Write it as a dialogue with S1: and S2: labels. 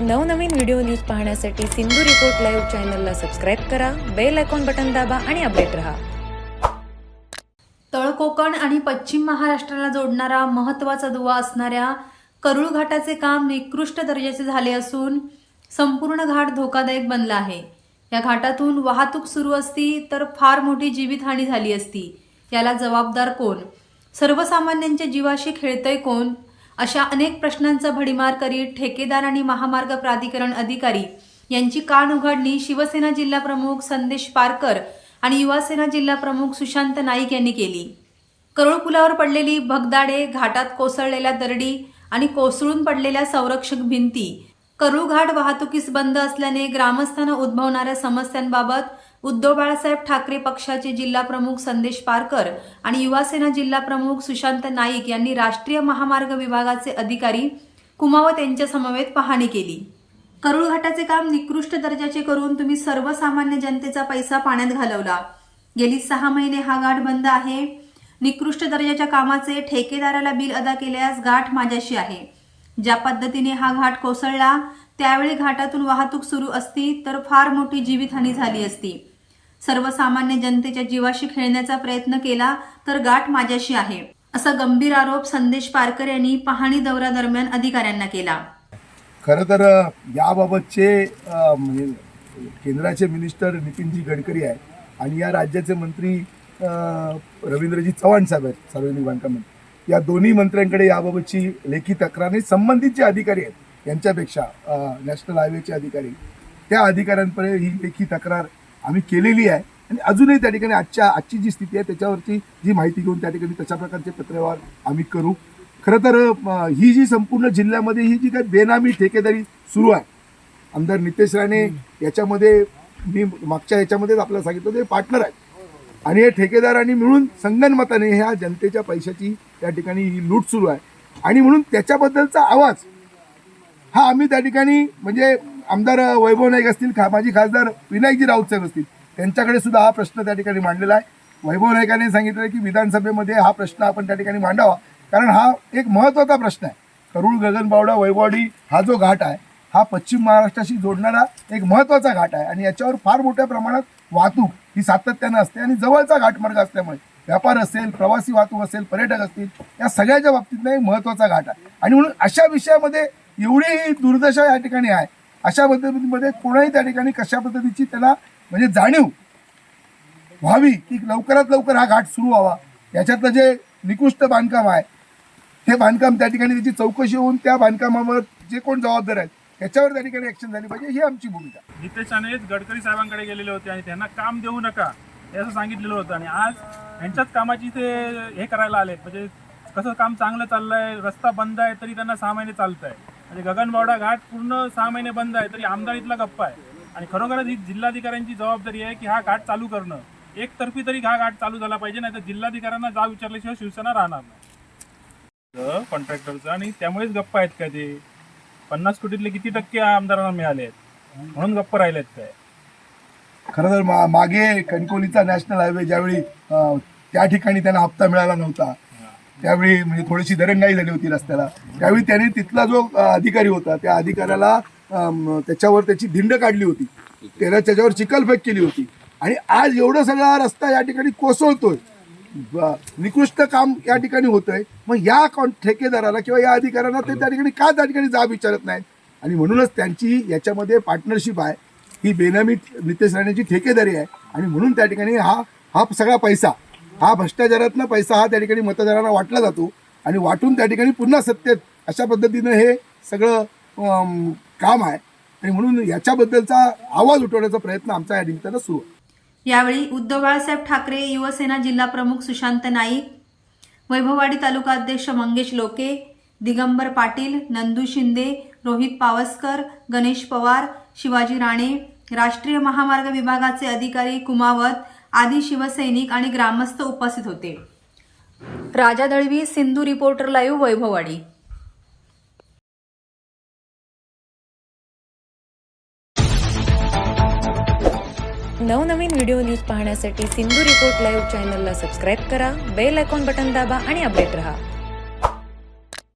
S1: नवनवीन video news पाहण्यासाठी Sindhu report live चॅनलला सबस्क्राईब करा बेल आयकॉन बटन दाबा आणि अपडेट रहा.
S2: तळकोकण आणि पश्चिम महाराष्ट्राला जोडणारा महत्त्वाचा दुवा असणाऱ्या करुळ घाटाचे काम निकृष्ट दर्जाचे झाले असून संपूर्ण घाट धोकादायक बनला आहे. या घाटातून वाहतूक सुरू असती तर फार मोठी जीवितहानी झाली असती. याला जबाबदार कोण? सर्वसामान्यांच्या जीवाशी खेळतय कोण? अशा अनेक प्रश्नांचा भडीमार करीत ठेकेदार आणि महामार्ग प्राधिकरण अधिकारी यांची कान उघडणी शिवसेना जिल्हा प्रमुख संदेश पारकर आणि युवासेना जिल्हा प्रमुख सुशांत नाईक यांनी केली. करोळ पुलावर पडलेली भगदाडे घाटात कोसळलेल्या दरडी आणि कोसळून पडलेल्या संरक्षक भिंती करूळ घाट वाहतुकीस बंद असल्याने ग्रामस्थांना उद्भवणाऱ्या समस्यांबाबत उद्धव बाळासाहेब ठाकरे पक्षाचे जिल्हा प्रमुख संदेश पारकर आणि युवासेना जिल्हा प्रमुख सुशांत नाईक यांनी राष्ट्रीय महामार्ग विभागाचे अधिकारी कुमावत यांच्या समवेत पाहणी केली. करूळ घाटाचे काम निकृष्ट दर्जाचे करून तुम्ही सर्वसामान्य जनतेचा पैसा पाण्यात घालवला. गेली सहा महिने हा घाट बंद आहे. निकृष्ट दर्जाच्या कामाचे ठेकेदाराला बिल अदा केल्यास घाट माझ्याशी आहे. ज्या पद्धतीने हा घाट कोसळला त्यावेळी घाटातून वाहतूक सुरू असती तर फार मोठी जीवितहानी झाली असती. सर्वसामान्य जनतेच्या जीवाशी खेळण्याचा प्रयत्न केला तर गाठ माझ्याशी आहे असा गंभीर आरोप संदेश पारकर यांनी पाहणी दौऱ्यादरम्यान अधिकाऱ्यांना केला.
S3: खरं तर याबाबतचे म्हणजे केंद्राचे मिनिस्टर नितीनजी गडकरी आहे आणि या राज्याचे मंत्री रवींद्रजी चव्हाण साहेब आहेत सार्वजनिक बांधकाम या दोन्ही मंत्र्यांकडे याबाबतची लेखी तक्रार संबंधित जे अधिकारी आहेत यांच्यापेक्षा नॅशनल हायवेचे अधिकारी त्या अधिकाऱ्यांपर्यंत ही लेखी तक्रार आम्ही केलेली आहे. आणि अजूनही त्या ठिकाणी आजच्या आजची जी स्थिती आहे त्याच्यावरची जी माहिती घेऊन त्या ठिकाणी तशा प्रकारचे पत्रव्यवहार आम्ही करू. खरं तर ही जी संपूर्ण जिल्ह्यामध्ये ही जी काही बेनामी ठेकेदारी सुरू आहे आमदार नितेश राणे याच्यामध्ये मी मागच्या याच्यामध्येच आपल्याला सांगितलं ते पार्टनर आहेत. आणि हे ठेकेदारांनी मिळून संगनमताने ह्या जनतेच्या पैशाची त्या ठिकाणी ही लूट सुरू आहे. आणि म्हणून त्याच्याबद्दलचा आवाज हा आम्ही त्या ठिकाणी म्हणजे आमदार वैभव नाईक असतील खा माजी खासदार विनायकजी राऊत साहेब असतील त्यांच्याकडे सुद्धा हा प्रश्न त्या ठिकाणी मांडलेला आहे. वैभव नाईकांनी सांगितलं की विधानसभेमध्ये हा प्रश्न आपण त्या ठिकाणी मांडावा कारण हा एक महत्त्वाचा प्रश्न आहे. करूळ गगनबावडा वैवाडी हा जो घाट आहे हा पश्चिम महाराष्ट्राशी जोडणारा एक महत्त्वाचा घाट आहे आणि याच्यावर फार मोठ्या प्रमाणात वाहतूक ही सातत्यानं असते आणि जवळचा घाटमार्ग असल्यामुळे व्यापार असेल प्रवासी वाहतूक असेल पर्यटक असतील या सगळ्याच्या बाबतीतनं एक महत्त्वाचा घाट आहे. आणि म्हणून अशा विषयामध्ये एवढी दुर्दशा या ठिकाणी आहे अशा पद्धतीमध्ये कोणाही त्या ठिकाणी कशा पद्धतीची त्याला म्हणजे जाणीव व्हावी की लवकरात लवकर हा घाट सुरू व्हावा. याच्यातलं जे निकृष्ट बांधकाम आहे हे बांधकाम त्या ठिकाणी त्याची चौकशी होऊन त्या बांधकामावर जे कोण जबाबदार आहेत त्याच्यावर त्या ठिकाणी ऍक्शन झाली पाहिजे ही आमची भूमिका
S4: नितेशानेच गडकरी साहेबांकडे गेलेले होते आणि त्यांना काम देऊ नका हे असं सांगितलेलं होतं. आणि आज यांच्याच कामाची ते हे करायला आले म्हणजे कसं काम चांगलं चाललंय रस्ता बंद आहे तरी त्यांना सहा महिने चालत आहे म्हणजे गगनबावडा घाट पूर्ण सहा महिने बंद आहे तरी आमदार इथला गप्पा आहे. आणि खरोखरच ही जिल्हाधिकाऱ्यांची जबाबदारी आहे की हा घाट चालू करणं. एकतर्फी तरी हा घाट चालू झाला पाहिजे नाही तर जिल्हाधिकाऱ्यांना जा विचारल्याशिवाय शिवसेना राहणार नाही. कॉन्ट्रॅक्टरचं आणि त्यामुळेच गप्पा आहेत काय ते? पन्नास कोटीतले किती टक्के आमदारांना मिळाले आहेत? म्हणून गप्प राहिलेत काय?
S3: खरं तर मागे कणकोलीचा नॅशनल हायवे ज्यावेळी त्या ठिकाणी त्यांना हप्ता मिळाला नव्हता त्यावेळी म्हणजे थोडीशी दरंगाई झाली होती रस्त्याला. त्यावेळी त्याने तिथला जो अधिकारी होता त्या अधिकाऱ्याला त्याच्यावर त्याची धिंड काढली होती. त्याला त्याच्यावर चिखलफेक केली होती. आणि आज एवढं सगळा रस्ता या ठिकाणी कोसळतोय. निकृष्ट काम या ठिकाणी होतंय. मग या कॉन ठेकेदाराला किंवा या अधिकाऱ्यांना ते त्या ठिकाणी का त्या ठिकाणी जाब विचारत नाहीत? आणि म्हणूनच त्यांची याच्यामध्ये पार्टनरशिप आहे. ही बेनामी नितेश राणेची ठेकेदारी आहे. आणि म्हणून त्या ठिकाणी हा हा सगळा पैसा हा भ्रष्टाचारातला पैसा हा त्या ठिकाणी मतदारांना वाटला जातो आणि वाटून त्या ठिकाणी पुन्हा सत्तेत अशा पद्धतीनं हे सगळं काम आहे. आणि म्हणून याच्याबद्दलचा आवाज उठवण्याचा प्रयत्न आमचा या निमित्तानं सुरू आहे.
S2: यावेळी उद्धव बाळासाहेब ठाकरे युवसेना जिल्हा प्रमुख सुशांत नाईक वैभववाडी तालुका अध्यक्ष मंगेश लोके दिगंबर पाटील नंदू शिंदे रोहित पावसकर गणेश पवार शिवाजी राणे राष्ट्रीय महामार्ग विभागाचे अधिकारी कुमावत आदी शिवसैनिक आणि ग्रामस्थ उपस्थित होते. Raja Dalvi Sindhu reporter live Vaibhavwadi.
S1: नवनवीन व्हिडिओ न्यूज पाहण्यासाठी सिंधू रिपोर्ट लाईव्ह चॅनलला सबस्क्राईब करा बेल आयकॉन बटन दाबा आणि अपडेट रहा.